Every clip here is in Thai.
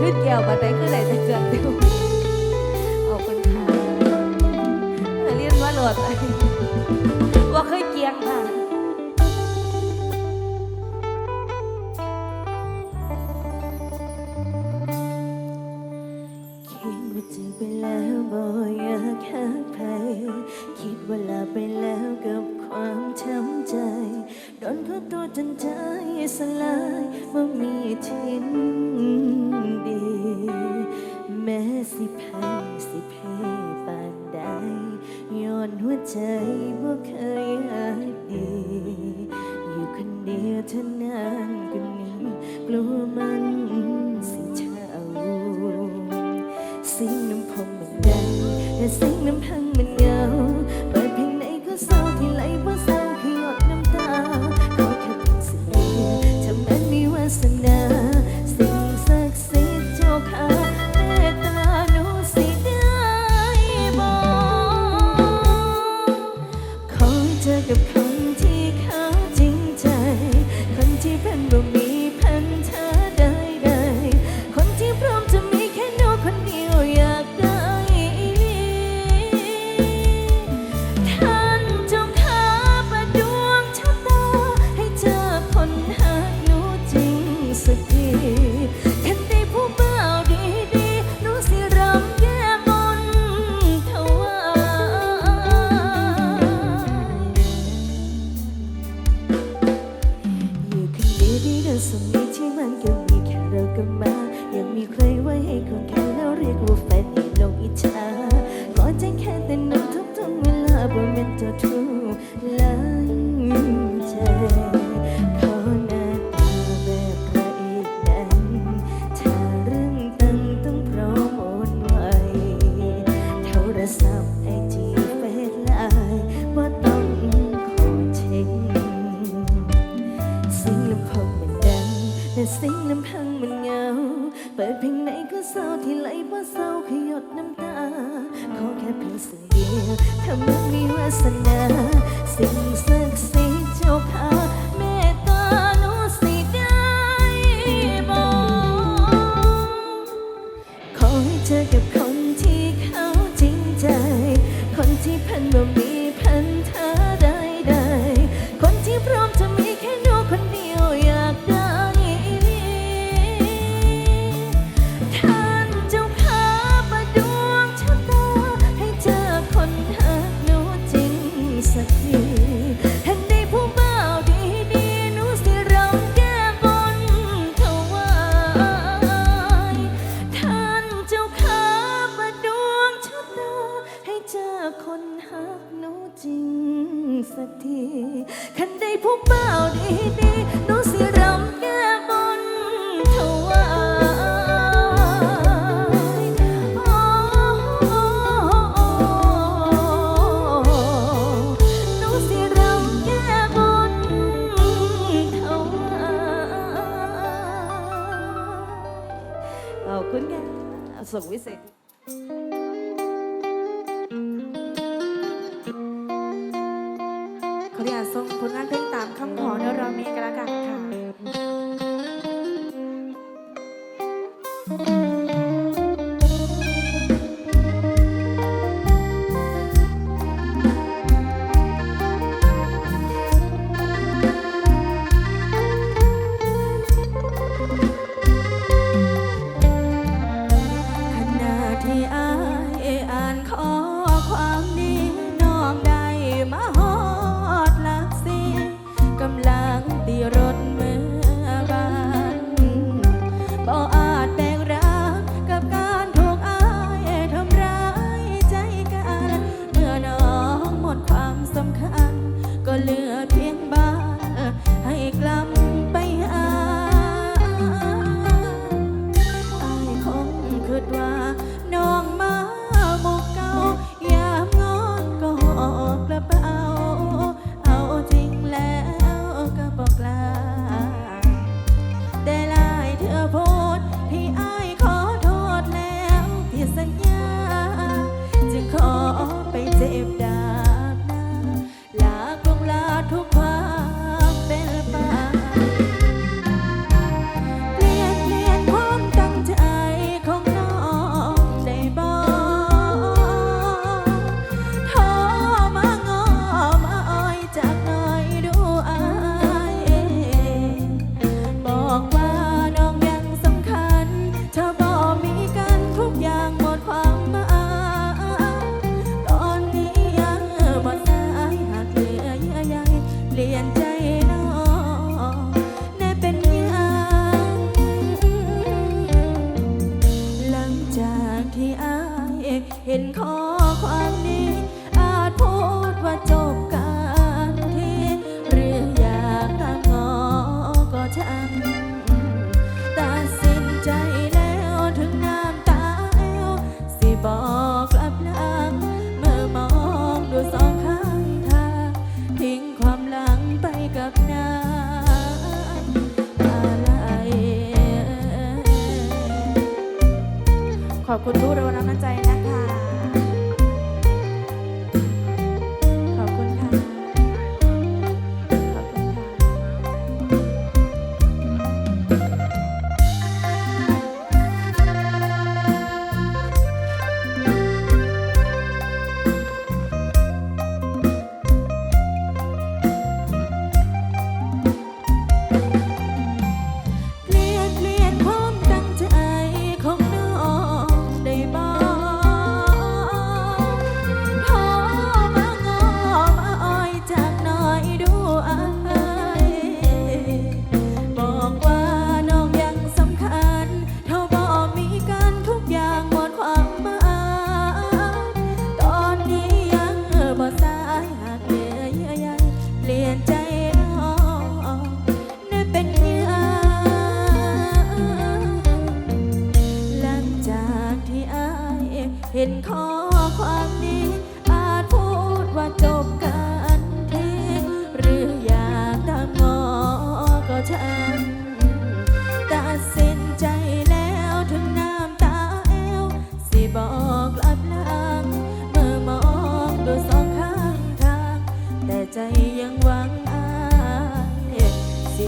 ขึ้นเกี่ยวกันไขึ้นไหนจะเจือดติวเอาคุณค่ะเรียนว่าโหลดอะไรว่าเคยเกียงค่ะคิดว่าลาไปแล้วกับความช้ำใจ โดนเขาตัวจนใจสลายว่ามีทิ้นดี แม้สิพังสิเพปานใดย้อนหัวใจบ่เคยหายดี อยู่คนเดียวเท่านั้นก็นี้ กลัวมันสิเช่าสิ่งน้ำพองมันดังแต่สิ่งน้ำพังมันเงา 正规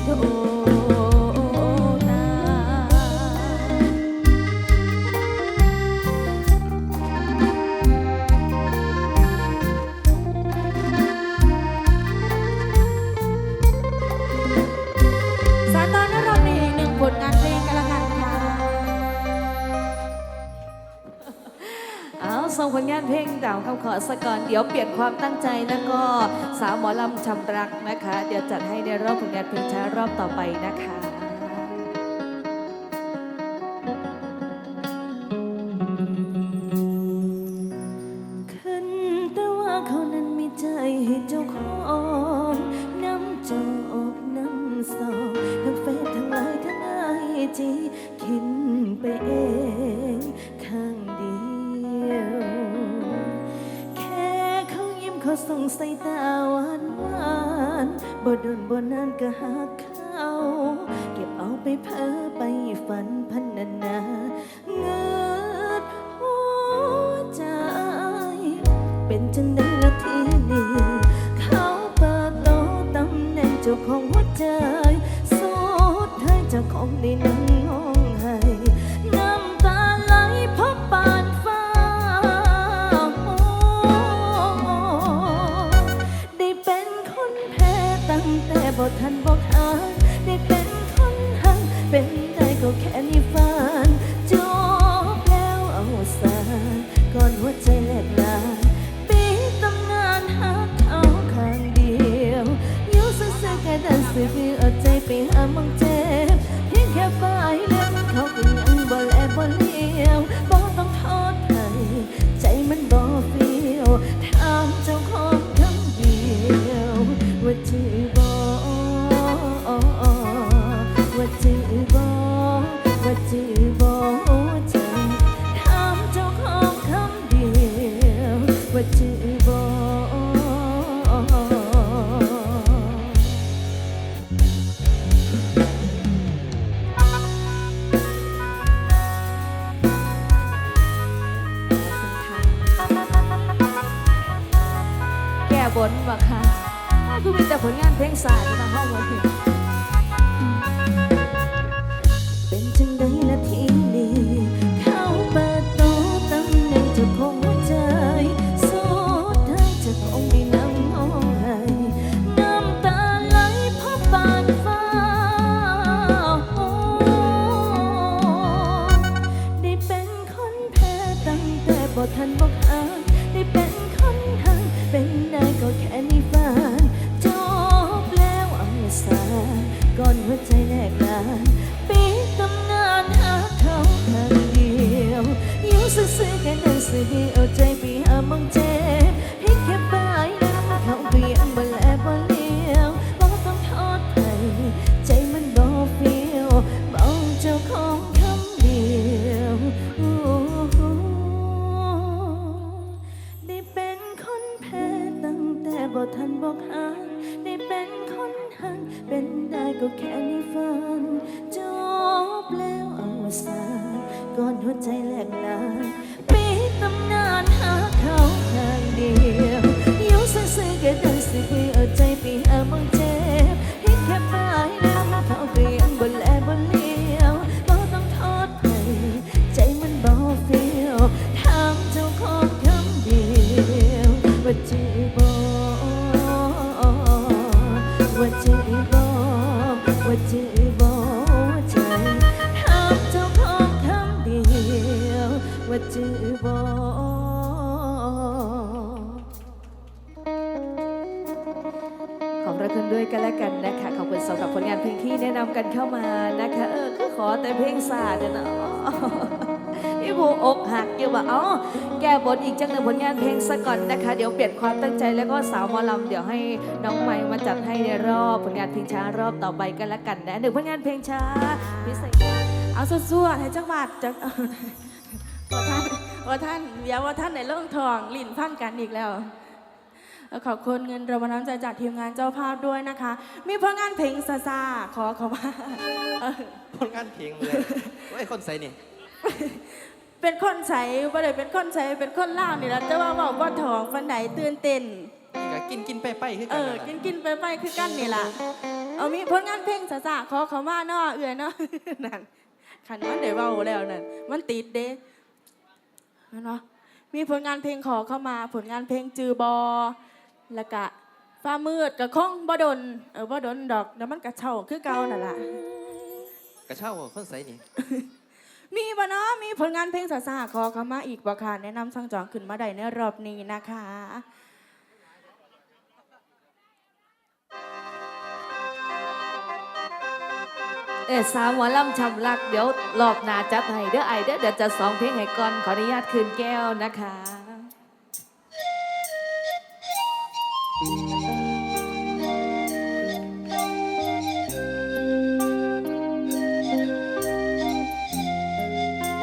โท เพลงดาวคำขอสักก่อนเดี๋ยวเปลี่ยนความตั้งใจนะก็สาวหมอลำชำรักนะคะ เดี๋ยวจัดให้ในรอบผลงานเพลงช้ารอบต่อไปนะคะ บ่ดนบ่นานก็หาเขา เก็บเอาไปเพ้อไปฝันพันนา บ่ทันบอกหากได้เป็นคนหักเป็นได้ก็แค่ในฝันจบแล้วอวสานก่อนหัวใจแหลกลาปีตำนาน นเพลงที่แนะนำกันเข้ามานะคะ เออก็ขอแต่เพลงศาสตร์เนี่ยนะพี่ผูอกหักอยู่ว่าอ๋อแก้บทอีกจังหนึ่งผลงานเพลงซะก่อนนะคะ เดี๋ยวเปลี่ยนความตั้งใจแล้วก็สาวมอลำเดี๋ยวให้น้องใหม่มาจัดให้ในรอบผลงานเพลงช้ารอบต่อไปกันล้วกันนะหนึ่งผลงานเพลงช้าพิเศษเอาสั่วๆให้จังหวัดจังว่าท่านว่าท่านเดี๋ยวว่าท่านในเรื่องทองลิ่นพันกันอีกแล้ว แล้วขอบคุณเงินรางวัลน้ำใจจากทีมงานเจ้าภาพด้วยนะคะ มีผลงานเพลงซาซาขอเขาว่าเออผลงานเพลงเลยไอ้ยคนใส่นี่เป็นคนใสบ่ได้เป็นคนใสเป็นคนล่าวนี่แหละแต่ว่าเว่าบ่ทองวันไหนตื่นเต้นนี่ก็กินกินไปไปคือเอกันอ นั่นล่ะกินกินไปไปคือกันนี่ล่ะ เอามีผลงานเพลงซาซาขอเขามาเนาะเอื่อยเนาะ นั่นขันมันได้เว้าแล้วนั่น มันติดเด้เนาะมีผลงานเพลงขอเข้ามา ผลงานเพลงจือบอ แล้วก็ฟ้ามืดกับคงบ่ดนเออบ่ดนดอกแล้วมันกระเช่าคือเก่านั่นล่ะกระเช้าคนใส่นี่ มีบ่เนาะมีผลงานเพลงซาซาขอเข้ามาอีกบ่ค่ะแนะนำสั่งจองขึ้นมาได้ในรอบนี้นะคะเออสาวหมอลำชำลัก เดี๋ยวรอบหน้าจัดให้เด้อไอเด้อเดี๋ยวจะสองเพลงให้ก่อนขออนุญาตคืนแก้วนะคะ เป็น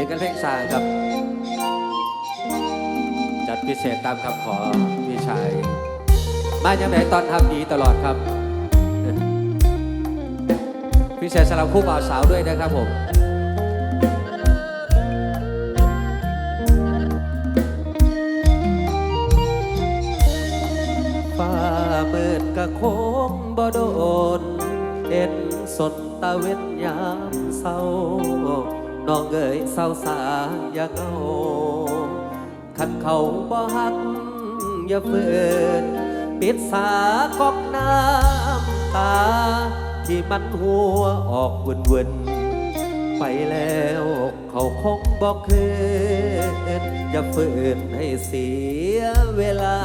กันเพลงสายครับ จัดพิเศษตามคำขอพี่ชายมาอย่างไหนตอนทำดีตลอดครับ พิเศษสำหรับคู่บ่าวสาวด้วยนะครับผม กะโค้งบ่โดนเอ็นสดตะเวนยามเศร้าน้องเอ๋ยเศร้าสาอย่าเอาขันเขาบ่หักอย่าเฟินปิดสาก๊อกน้ำตา ที่มันหัวออกวนวนไปแล้วเขาคงบอกคืนอย่าฝืนให้เสียเวลา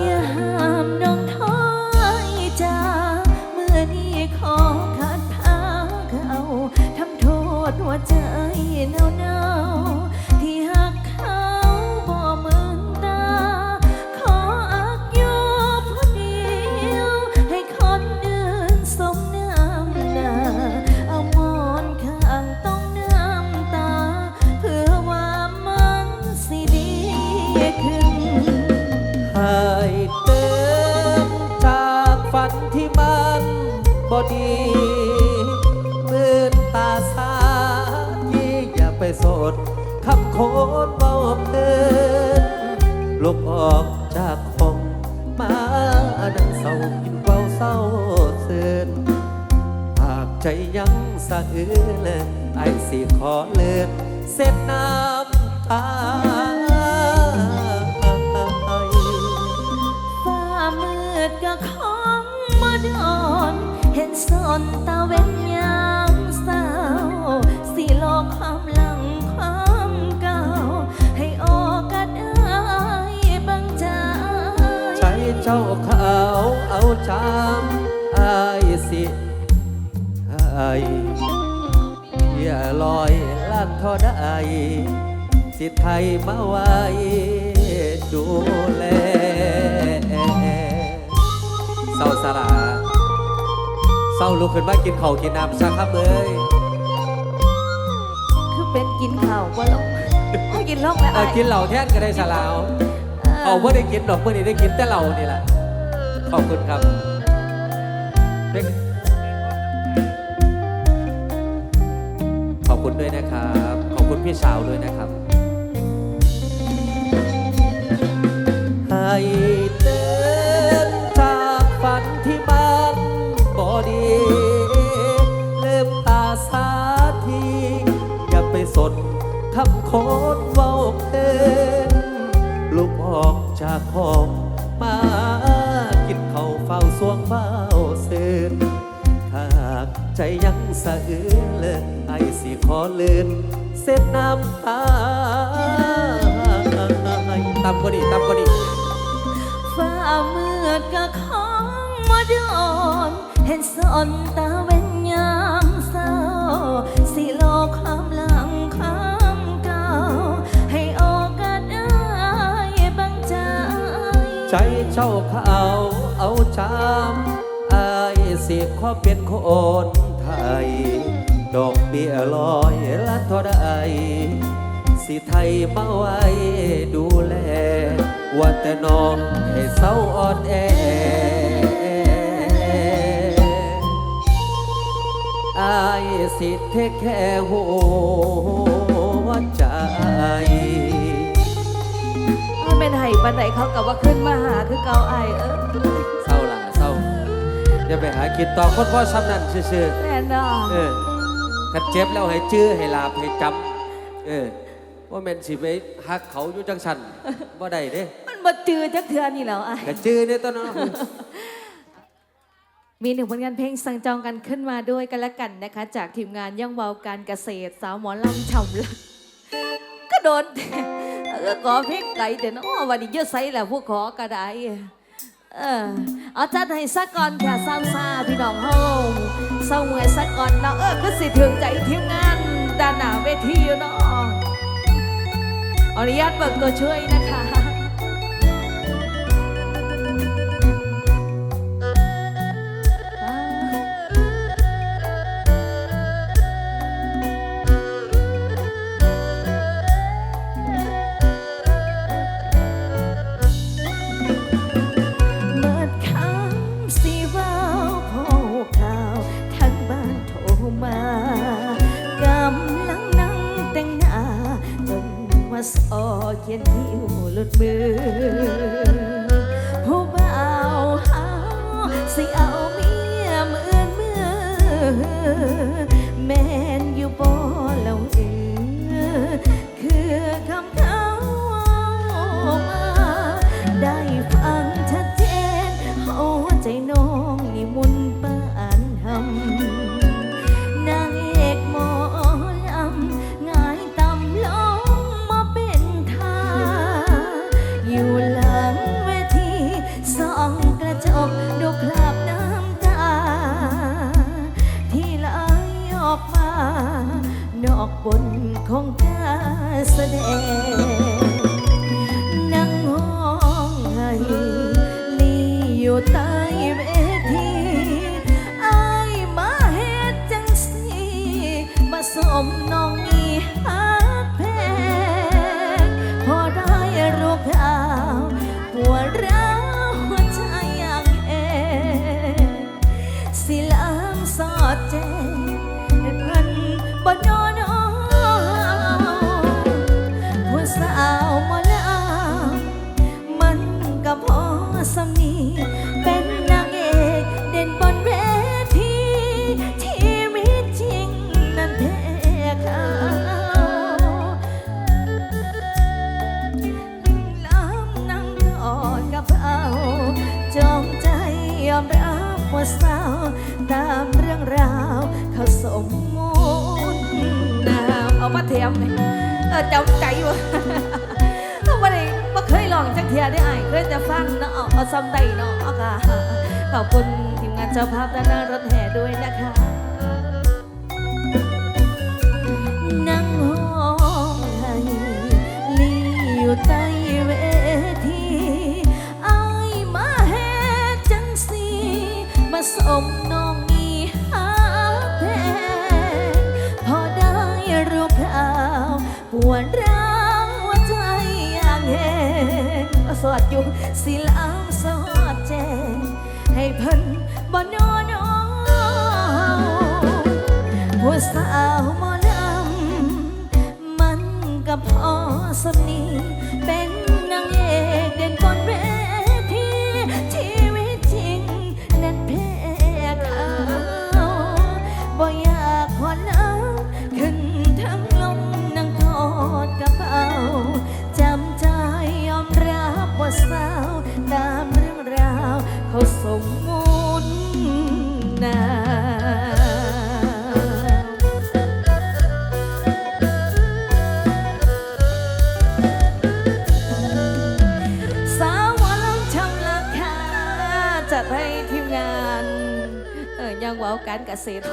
อย่าห้ามน้อง ใจเนาเนา คำโคตรเบาเพลินลุกออกจากห้องมาดังเศร้ากินเบาเศร้าเสือนหากใจยังสะอื้นไอสิขอเลือนเส็ดน้ำตาฟ้ามืดก็คงมาดอน เห็นสนตาเว้นยา จ้าขาวเอาจามอายสิอายอย่าลอยลานทอได้สิไทยมาไว้ดูแลเศร้าสลาเศร้าลุกขึ้นมากินข้าวกินน้ำซะครับเอ้ยคือเป็นกินข่าวว่าลงกินล่องแล้วเออกินเหล่าแท่นก็ได้สลาว เอาเพื่อได้กินดอกเพื่อได้กินแต่เรานี่แหละขอบคุณครับเด็กขอบคุณด้วยนะครับ ขอบคุณพี่สาวด้วยนะครับให้เดินจากฝันที่มันบอดีเริ่มตาสาที อย่าไปสนคำโคตรเว้าเพลินลุก ออกจากห้องมากินข้าวเฝ้าสวงเฝ้าเสืนหากใจยังสะอื้นเลยไอสิขอเลื่นเส้นน้ำตาตำก็ดีตำก็ดีฟ้ามืดก็ของมาดอนเห็นสอนตาเว้นยามเศร้าสิโลกคว จเจ้าเขาเอาจามอายสิขอเป็นคนไทย ดอกเบี้ยลอยละเท่าใดสิไทยมาไว้ดูแล ว่าแต่น้องให้เศร้าอ่อนแออายสิเทคแค่หัวใจ มันเป็นไห้ปันไหนเขากับว่าขึ้นมาหาคือเกาไอายเออเศร้าล่ะเศร้าอย่าไปหาคิดต่อคนพ่อซ้ำนั่นซื่อแน่นอนๆเออคันเจ็บแล้วให้จื้อให้ลาบให้จำเออว่าแม่นสิไปหักเขาอยู่จังสันบ่ได้เด้มันมาจือจักเทือนี่แล้วไอายกะจื้อเนี่ยตอนนั้นมีหนึ่งผลงานเพลงสั่งจองกันขึ้นมาด้วยกันละกันนะคะ จากทีมงานย่องเบาการเกษตร สาวหมอลำฉ่ำลักก็โดนเออ ขอเพลงไก่แต่น้อวันนี้เยอะไซแหละพวกขอกระไดเออเอาจัดให้สักก่อนค่ะซาซาพี่น้องเฮาเศร้าเมื่อยสักก่อนเนาะเออคือสิถึงใจทีมงานด้านหน้าเวทีอยู่เนาะออนุญาตเบิกตัวช่วยนะคะ ลามสอดแจ้งมันบ่นอนอผู้สาวมอลำมันก็พอสำนีเป็นนางเอกเด่นบนเวทีชีวิตจริงนั้นแพ้เขาล้ำนั่งกอดกับเขาจองใจยอมรับว่าสาว ตามเรื่องราวเขาสมมุติน้ำเอามาเทียมเลยเออจ้าใจวะเอามาได้บ่เคยลองจักเทียได้อายเคยแต่ฟังเนาะเอาเอาซ้ำได้เนาะเอาค่ะขอบคุณทีมงานเจ้าภาพด้านหน้ารถแห่ด้วยนะคะนั่งห้องให้ลีอยู่ใต้เวทีอายมาเฮ็ดจังสีมาสมน้อง สอดอยู่ สิลามสอดแจงให้เพิ่นบ่นอนอผู้สาวมอลำมันก็พอสำนีเป็นนางเอกเด่น ว้าการเกษตร